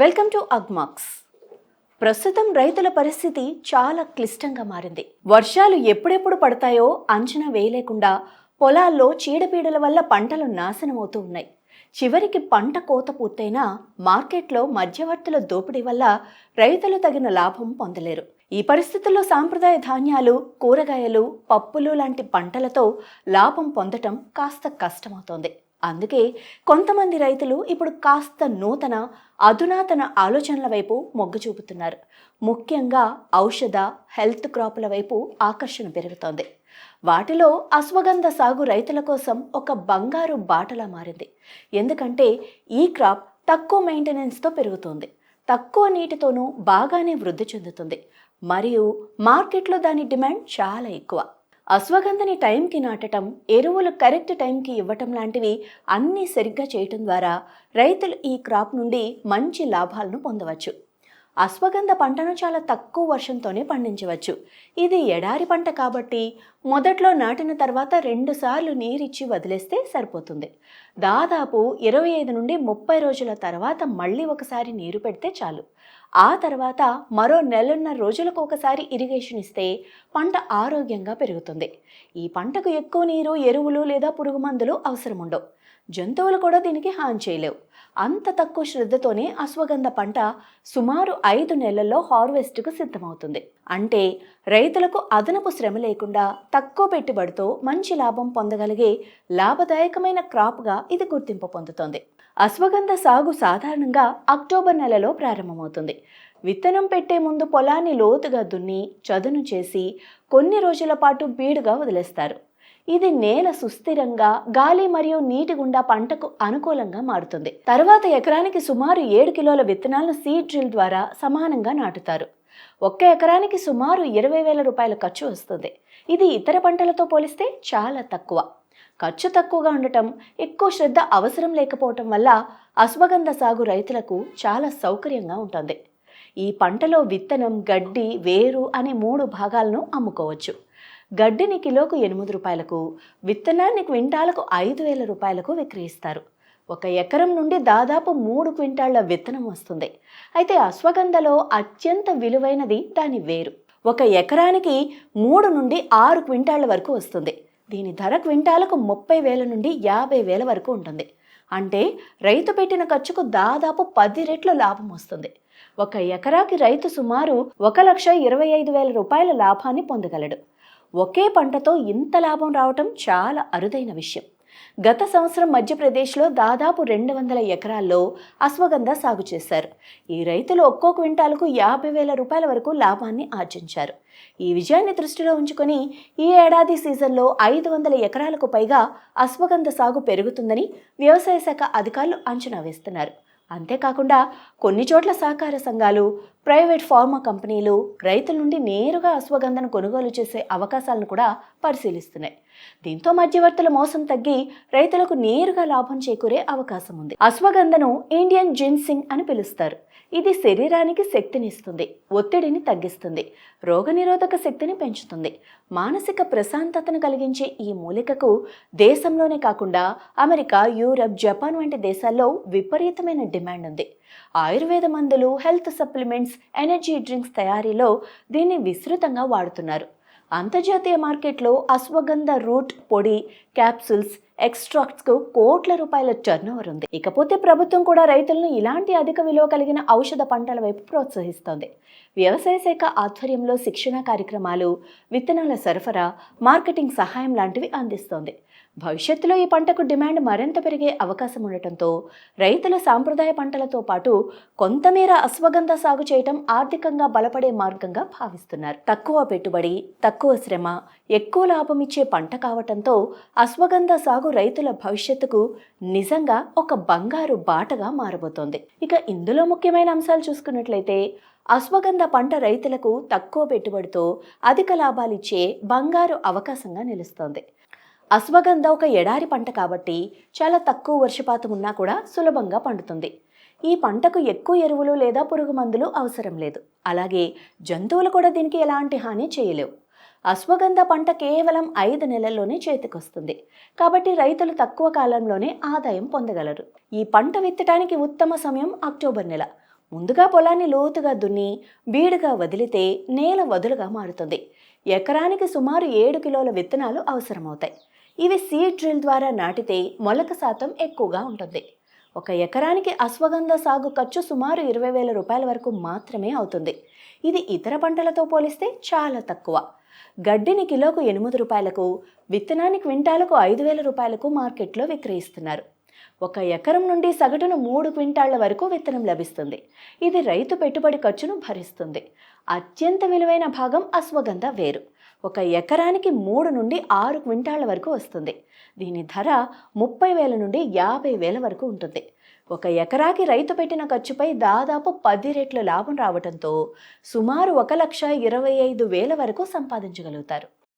Welcome to Agmax ప్రస్తుతం రైతుల పరిస్థితి చాలా క్లిష్టంగా మారింది. వర్షాలు ఎప్పుడెప్పుడు పడతాయో అంచనా వేయలేకుండా పొలాల్లో చీడపీడల వల్ల పంటలు నాశనమవుతూ ఉన్నాయి. చివరికి పంట కోత పూర్తయినా మార్కెట్లో మధ్యవర్తుల దోపిడీ వల్ల రైతులు తగిన లాభం పొందలేరు. ఈ పరిస్థితుల్లో సాంప్రదాయ ధాన్యాలు కూరగాయలు పప్పులు లాంటి పంటలతో లాభం పొందటం కాస్త కష్టమవుతోంది. అందుకే కొంతమంది రైతులు ఇప్పుడు కాస్త నూతన అధునాతన ఆలోచనల వైపు మొగ్గు చూపుతున్నారు. ముఖ్యంగా ఔషధ హెల్త్ క్రాపుల వైపు ఆకర్షణ పెరుగుతోంది. వాటిలో అశ్వగంధ సాగు రైతుల కోసం ఒక బంగారు బాటలా మారింది. ఎందుకంటే ఈ క్రాప్ తక్కువ మెయింటెనెన్స్తో పెరుగుతుంది. తక్కువ నీటితోనూ బాగానే వృద్ధి చెందుతుంది. మరియు మార్కెట్లో దాని డిమాండ్ చాలా ఎక్కువ. అశ్వగంధని టైంకి నాటటం ఎరువులు కరెక్ట్ టైంకి ఇవ్వటం లాంటివి అన్నీ సరిగ్గా చేయటం ద్వారా రైతులు ఈ క్రాప్ నుండి మంచి లాభాలను పొందవచ్చు. అశ్వగంధ పంటను చాలా తక్కువ వర్షంతోనే పండించవచ్చు. ఇది ఎడారి పంట కాబట్టి మొదట్లో నాటిన తర్వాత రెండుసార్లు నీరిచ్చి వదిలేస్తే సరిపోతుంది. దాదాపు ఇరవై ఐదు నుండి ముప్పై రోజుల తర్వాత మళ్ళీ ఒకసారి నీరు పెడితే చాలు. ఆ తర్వాత మరో నెలన్నర రోజులకు ఒకసారి ఇరిగేషన్ ఇస్తే పంట ఆరోగ్యంగా పెరుగుతుంది. ఈ పంటకు ఎక్కువ నీరు ఎరువులు లేదా పురుగు మందులు అవసరం ఉండవు జంతువులు కూడా దీనికి హాని చేయలేవు. అంత తక్కువ శ్రద్ధతోనే అశ్వగంధ పంట సుమారు ఐదు నెలల్లో హార్వెస్ట్కు సిద్ధమవుతుంది. అంటే రైతులకు అదనపు శ్రమ లేకుండా తక్కువ పెట్టుబడితో మంచి లాభం పొందగలిగే లాభదాయకమైన క్రాప్గా ఇది గుర్తింపు పొందుతోంది. అశ్వగంధ సాగు సాధారణంగా అక్టోబర్ నెలలో ప్రారంభమవుతుంది. విత్తనం పెట్టే ముందు పొలాన్ని లోతుగా దున్ని చదును చేసి కొన్ని రోజుల పాటు బీడుగా వదిలేస్తారు. ఇది నేల సుస్థిరంగా గాలి మరియు నీటి గుండా పంటకు అనుకూలంగా మారుతుంది. తర్వాత ఎకరానికి సుమారు ఏడు కిలోల విత్తనాలను సీడ్ డ్రిల్ ద్వారా సమానంగా నాటుతారు. ఒక్క ఎకరానికి సుమారు ఇరవై వేల రూపాయల ఖర్చు వస్తుంది. ఇది ఇతర పంటలతో పోలిస్తే చాలా తక్కువ. ఖర్చు తక్కువగా ఉండటం ఎక్కువ శ్రద్ధ అవసరం లేకపోవటం వల్ల అశ్వగంధ సాగు రైతులకు చాలా సౌకర్యంగా ఉంటుంది. ఈ పంటలో విత్తనం గడ్డి వేరు అనే మూడు భాగాలను అమ్ముకోవచ్చు. గడ్డిని కిలోకు ఎనిమిది రూపాయలకు విత్తనాన్ని క్వింటాలకు ఐదు వేల రూపాయలకు విక్రయిస్తారు. ఒక ఎకరం నుండి దాదాపు మూడు క్వింటాళ్ళ విత్తనం వస్తుంది. అయితే అశ్వగంధలో అత్యంత విలువైనది దాని వేరు. ఒక ఎకరానికి మూడు నుండి ఆరు క్వింటాళ్ళ వరకు వస్తుంది. దీని ధర క్వింటాలకు ముప్పై వేల నుండి యాభై వేల వరకు ఉంటుంది. అంటే రైతు పెట్టిన ఖర్చుకు దాదాపు పది రెట్లు లాభం వస్తుంది. ఒక ఎకరాకి రైతు సుమారు ఒక లక్ష ఇరవై ఐదు వేల రూపాయల లాభాన్ని పొందగలడు. ఒకే పంటతో ఇంత లాభం రావటం చాలా అరుదైన విషయం. గత సంవత్సరం మధ్యప్రదేశ్లో దాదాపు రెండు వందల ఎకరాల్లో అశ్వగంధ సాగు చేశారు. ఈ రైతులు ఒక్కో క్వింటాలకు యాభై వేల రూపాయల వరకు లాభాన్ని ఆర్జించారు. ఈ విజయాన్ని దృష్టిలో ఉంచుకొని ఈ ఏడాది సీజన్లో ఐదు వందల ఎకరాలకు పైగా అశ్వగంధ సాగు పెరుగుతుందని వ్యవసాయ శాఖ అధికారులు అంచనా వేస్తున్నారు. అంతేకాకుండా కొన్ని చోట్ల సహకార సంఘాలు ప్రైవేట్ ఫార్మా కంపెనీలు రైతుల నుండి నేరుగా అశ్వగంధను కొనుగోలు చేసే అవకాశాలను కూడా పరిశీలిస్తున్నాయి. దీంతో మధ్యవర్తుల మోసం తగ్గి రైతులకు నేరుగా లాభం చేకూరే అవకాశం ఉంది. అశ్వగంధను ఇండియన్ జిన్సింగ్ అని పిలుస్తారు. ఇది శరీరానికి శక్తినిస్తుంది ఒత్తిడిని తగ్గిస్తుంది రోగనిరోధక శక్తిని పెంచుతుంది. మానసిక ప్రశాంతతను కలిగించే ఈ మూలికకు దేశంలోనే కాకుండా అమెరికా యూరప్ జపాన్ వంటి దేశాల్లో విపరీతమైన డిమాండ్ ఉంది. ఆయుర్వేద మందులు హెల్త్ సప్లిమెంట్స్ ఎనర్జీ డ్రింక్స్ తయారీలో దీన్ని విస్తృతంగా వాడుతున్నారు. అంతర్జాతీయ మార్కెట్లో అశ్వగంధ రూట్ పొడి క్యాప్సూల్స్ ఎక్స్ట్రాక్ట్స్కు కోట్ల రూపాయల టర్నోవర్ ఉంది. ఇకపోతే ప్రభుత్వం కూడా రైతులను ఇలాంటి అధిక విలువ కలిగిన ఔషధ పంటల వైపు ప్రోత్సహిస్తోంది. వ్యవసాయ శాఖ ఆధ్వర్యంలో శిక్షణ కార్యక్రమాలు విత్తనాల సరఫరా మార్కెటింగ్ సహాయం లాంటివి అందిస్తోంది. భవిష్యత్తులో ఈ పంటకు డిమాండ్ మరింత పెరిగే అవకాశం ఉండటంతో రైతుల సాంప్రదాయ పంటలతో పాటు కొంతమేర అశ్వగంధ సాగు చేయటం ఆర్థికంగా బలపడే మార్గంగా భావిస్తున్నారు. తక్కువ పెట్టుబడి తక్కువ శ్రమ ఎక్కువ లాభం ఇచ్చే పంట కావటంతో అశ్వగంధ సాగు రైతుల భవిష్యత్తుకు నిజంగా ఒక బంగారు బాటగా మారబోతోంది. ఇక ఇందులో ముఖ్యమైన అంశాలు చూసుకున్నట్లయితే అశ్వగంధ పంట రైతులకు తక్కువ పెట్టుబడితో అధిక లాభాలిచ్చే బంగారు అవకాశంగా నిలుస్తోంది. అశ్వగంధ ఒక ఎడారి పంట కాబట్టి చాలా తక్కువ వర్షపాతం ఉన్నా కూడా సులభంగా పండుతుంది. ఈ పంటకు ఎక్కువ ఎరువులు లేదా పురుగు మందులు అవసరం లేదు. అలాగే జంతువులు కూడా దీనికి ఎలాంటి హాని చేయలేవు. అశ్వగంధ పంట కేవలం ఐదు నెలల్లోనే చేతికొస్తుంది. కాబట్టి రైతులు తక్కువ కాలంలోనే ఆదాయం పొందగలరు. ఈ పంట విత్తడానికి ఉత్తమ సమయం అక్టోబర్ నెల. ముందుగా పొలాన్ని లోతుగా దున్ని బీడుగా వదిలితే నేల వదులుగా మారుతుంది. ఎకరానికి సుమారు ఏడు కిలోల విత్తనాలు అవసరమవుతాయి. ఇవి సీడ్ డ్రిల్ ద్వారా నాటితే మొలక శాతం ఎక్కువగా ఉంటుంది. ఒక ఎకరానికి అశ్వగంధ సాగు ఖర్చు సుమారు ఇరవై వేల రూపాయల వరకు మాత్రమే అవుతుంది. ఇది ఇతర పంటలతో పోలిస్తే చాలా తక్కువ. గడ్డిని కిలోకు ఎనిమిది రూపాయలకు విత్తనాన్ని క్వింటాలకు ఐదు వేల రూపాయలకు మార్కెట్లో విక్రయిస్తున్నారు. ఒక ఎకరం నుండి సగటున మూడు క్వింటాళ్ళ వరకు విత్తనం లభిస్తుంది. ఇది రైతు పెట్టుబడి ఖర్చును భరిస్తుంది. అత్యంత విలువైన భాగం అశ్వగంధ వేరు. ఒక ఎకరానికి మూడు నుండి ఆరు క్వింటాళ్ళ వరకు వస్తుంది. దీని ధర ముప్పై వేల నుండి యాభై వేల వరకు ఉంటుంది. ఒక ఎకరాకి రైతు పెట్టిన ఖర్చుపై దాదాపు పది రెట్ల లాభం రావడంతో సుమారు ఒక లక్ష ఇరవై ఐదు వేల వరకు సంపాదించగలుగుతారు.